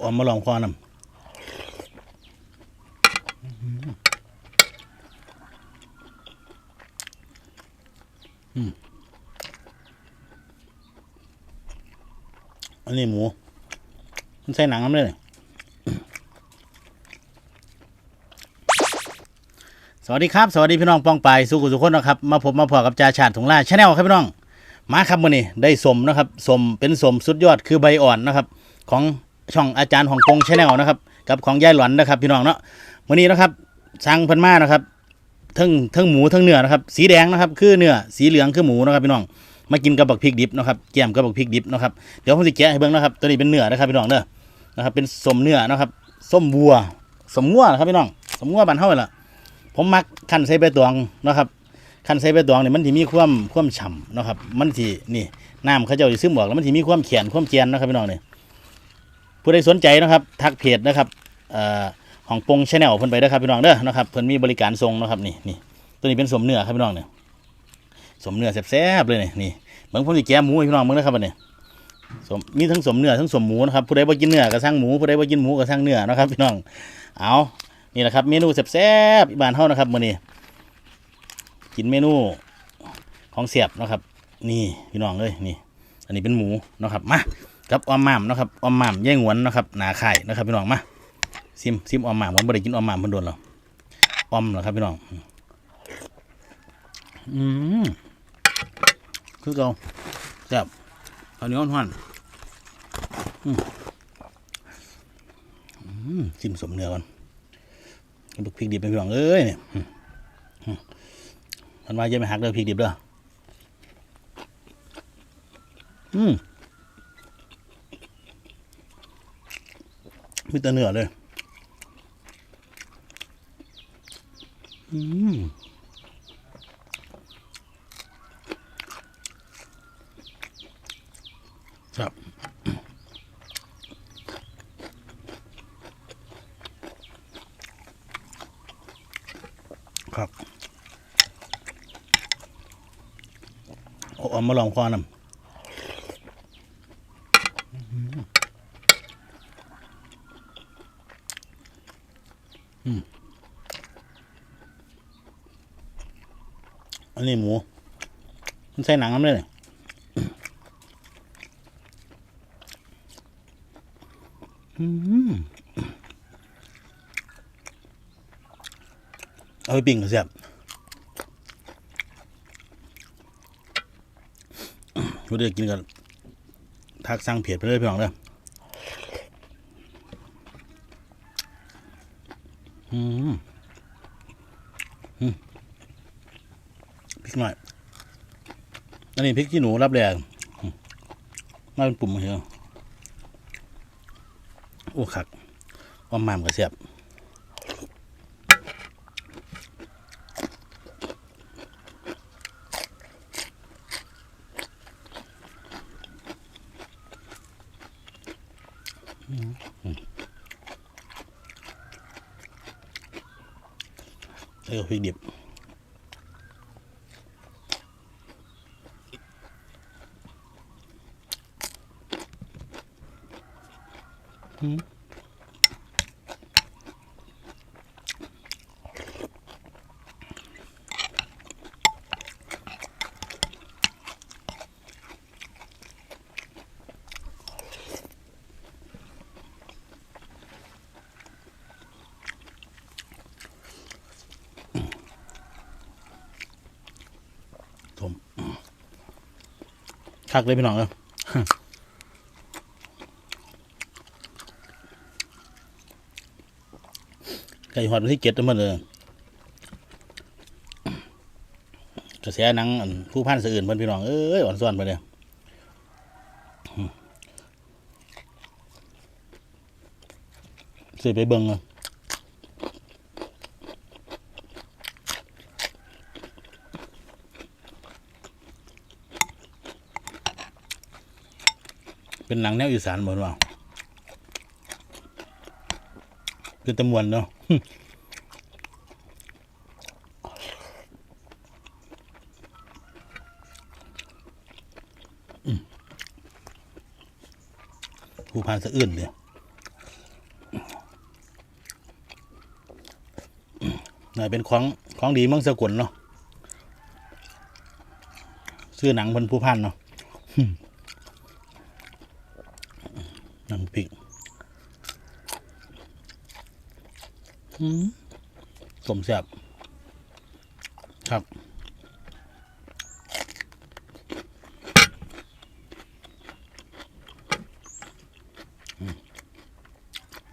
เอามาลองคอนำอันนี้หมู มันใส่หนังน้ำเลยสวัสดีครับ สวัสดีพี่น้องปองไปสุขุสุขคนนะครับ มาพบมาพอกับจ่าชาติถุงล่าชาแนลครับพี่น้อง มาครับมื้อนี้ได้สมนะครับสมเป็นสมสุดยอดคือใบอ่อนนะครับ ของ ช่องอาจารย์ของกงชาแนลนะครับ กับของยายหลอนนะครับ พี่น้องเนาะมื้อนี้นะครับสั่งเพิ่นมานะครับทั้งทั้งหมูทั้งเนื้อนะครับ สีแดงนะครับ คือเนื้อสีเหลืองคือหมูนะครับพี่น้องมากินกับบักพริกดิบนะครับแกมกับบักพริกดิบนะครับเดี๋ยวผมจะแกะให้เบิ่งนะครับ ตัวนี้เป็นเนื้อนะครับพี่น้องเด้อนะครับ เป็นสมเนื้อนะครับส้มวัวสมงัวนะครับพี่น้องสมงัวบ้านเฮานั่ละผมมักคั้นใส่ใบตองนะครับคั้นใส่ใบตองเนี่ยมันสิมีความความฉ่ำนะครับ มันสินี่น้ำเขาเจ้าสิซึมออกแล้วมันสิมีความแข็งความเจียนนะครับพี่น้องเนี่ย ผู้ใดสนใจนะครับทักเพจนะครับอของปงชาแนลเพิ่นไปเด้ครับพี่น้องเด้อนะครับเพิ่นมีบริการส่งนะครับนี่นี่ตัวนี้เป็นสมเนื้อครับพี่น้องเนี่ยสมเนื้อแซ่บๆเลยนี่นี่เบิ่งผมสิแกะหมูพี่น้องเบิ่งนะครับบัดนี้สมมีทั้งสมเนื้อทั้งสมหมูนะครับผู้ใดบ่กินเนื้อก็สั่งหมูผู้ใดบ่กินหมูก็สั่งเนื้อนะครับพี่น้องเอานี่แหละครับเมนูแซ่บๆอีบ้านเฮานะครับมื้อนี้กินเมนูของเสียบนะครับ นี่พี่น้องเอ้ยนี่ อันนี้เป็นหมูนะครับมา กับออมหม่ำนะครับออมหม่ำแย่งหวนนะครับหนาไข่นะครับพี่น้องมาซิมซิมออมหม่ำผมไม่ได้กินออมหม่ำเพิ่นโดนหรอออมเหรอครับพี่น้องอืมคือเก่าแซ่บเอาเนื้อห้อนๆอืมอืมซิมสมเนื้อก่อนลูกพริกดิบเป็นพี่น้องเอ้ยเนี่ยอืมอืมมันว่าจะไม่หักเลยพริกดิบเด้ออืม มีแต่เนื้อเลยอืมครับครับเอาเอามาลองคอนำอืมอันนี้หมู มัน ใส่หนังน้ำเลยเนี่ยอืมเอาไปปิ้งก็แซ่บผู้ใดกินกันทักสั่งเพจไปเลยพี่น้องเด้ออืมอืมพริกหน่อย อันนี้พริกขี้หนูรับแรงมาเป็นปุ่มเหรอโอ้คักอ้อมมามกระเสียบแล้วก็พริกดิบอืมถมคัักเลยพี่น้องเออ ไก่หอดวันที่เจ็ดมันเลยกระแสหนังผู้พันสะอื่นเพิ่นพี่น้องเอ้ยอ่อนซ้อนไปเลยอืมสิไปเบิ่งอะเป็นหนังแนวอีสานเหมือนว่า คือตะมวนเนาะผู้พานสะอื้นเลยน่าเป็นของของดีมืองสะกุลเนาะซื้อหนังพันผู้พันเนาะ สมแซ่บครับ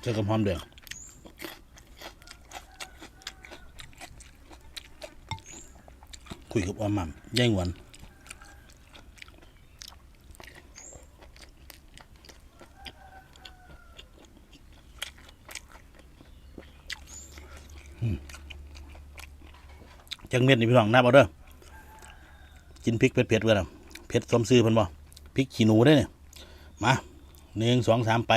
เจอกับหอมเดืองคุยกับออมหม่ำย่ายหวน จังเม็ดนี่พี่น้องนับเอาเด้อกินพริกเผ็ดๆกันนะเผ็ดสมซื้อพิ่นบ่พริกขี้หนูได้เนี่ยมาหนึ่งสองสามไป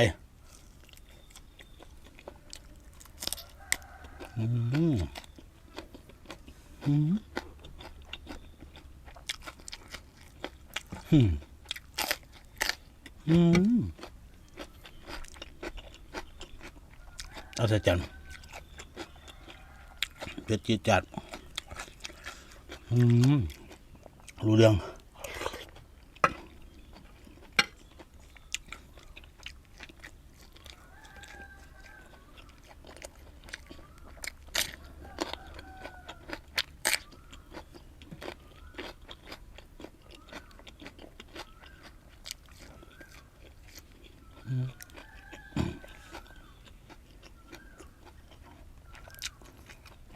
อืมอืมอืมอืมเอาใส่จาน เผ็ดจีดจัด อืมรู้เรื่อง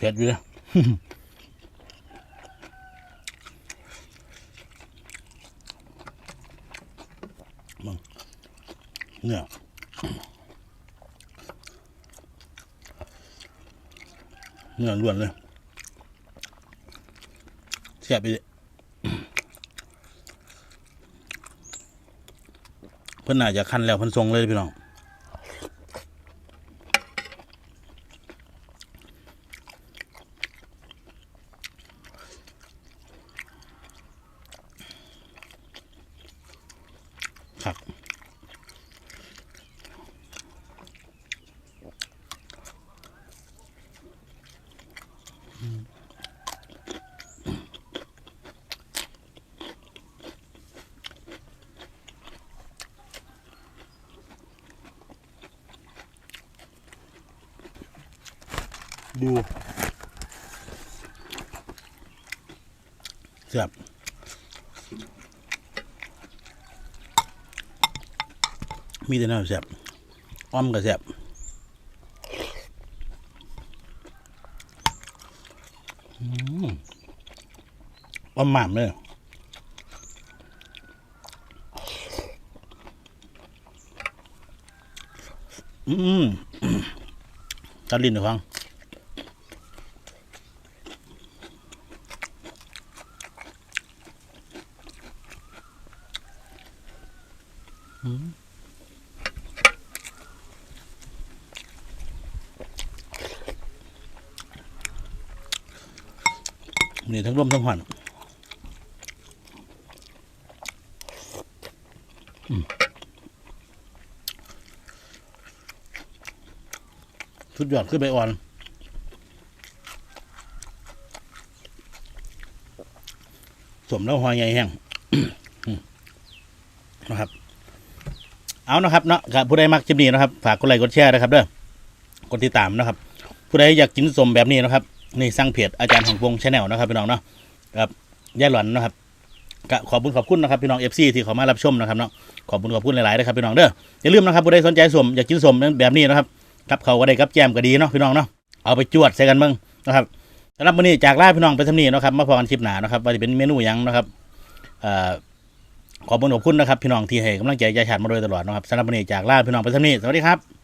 เผ็ดอยู่เลยมึงเนี่ยเนื้อล้วนเลยแซ่บไปเลยเพิ่นน่าจะคันแล้วเพิ่นทรงเลยพี่น้อง ครับดูเสียบ มีแต่น้ำแซ่บอ้อมก็แซ่บอืมอ้อมหม่ำเลยอืมตัดลิ้นหน่อยฟังอืม นี่ทั้งร่มทั้งหอนสุดยอดขึ้นไปอ่อนสมแล้วหอยใหญ่แห้งนะครับ เอานะครับเนาะครับผู้ใดมักคลิปนี้นะครับ ฝากกดไลค์กดแชร์นะครับเด้อกดติดตามนะครับ ผู้ใดอยากกินสมแบบนี้นะครับ นี่สั่งเพจอาจารย์ของวงชาแนลนะครับพี่น้องเนาะครับย่าหลอนนะครับก็ขอบคุณขอบคุณนะครับพี่น้องเอฟซีที่เขามารับชมนะครับเนาะขอบคุณขอบคุณหลายๆนะครับพี่น้องเด้ออย่าลืมนะครับผู้ใดสนใจสมอยากกินสมแบบนี้นะครับกับเขาก็ได้กับแจมก็ดีเนาะพี่น้องเนาะเอาไปจวดใส่กันมืองนะครับสำหรับวันนี้จากลาพี่น้องไปทำนี้นะครับมาพอกันคลิปหนานะครับว่าจะเป็นเมนูยังนะครับเอ่อขอบคุณขอบคุณนะครับพี่น้องที่ให้กำลังใจยายชาติมาโดยตลอดนะครับสำหรับวันนี้จากลาพี่น้องไปทำนี้สวัสดีครับ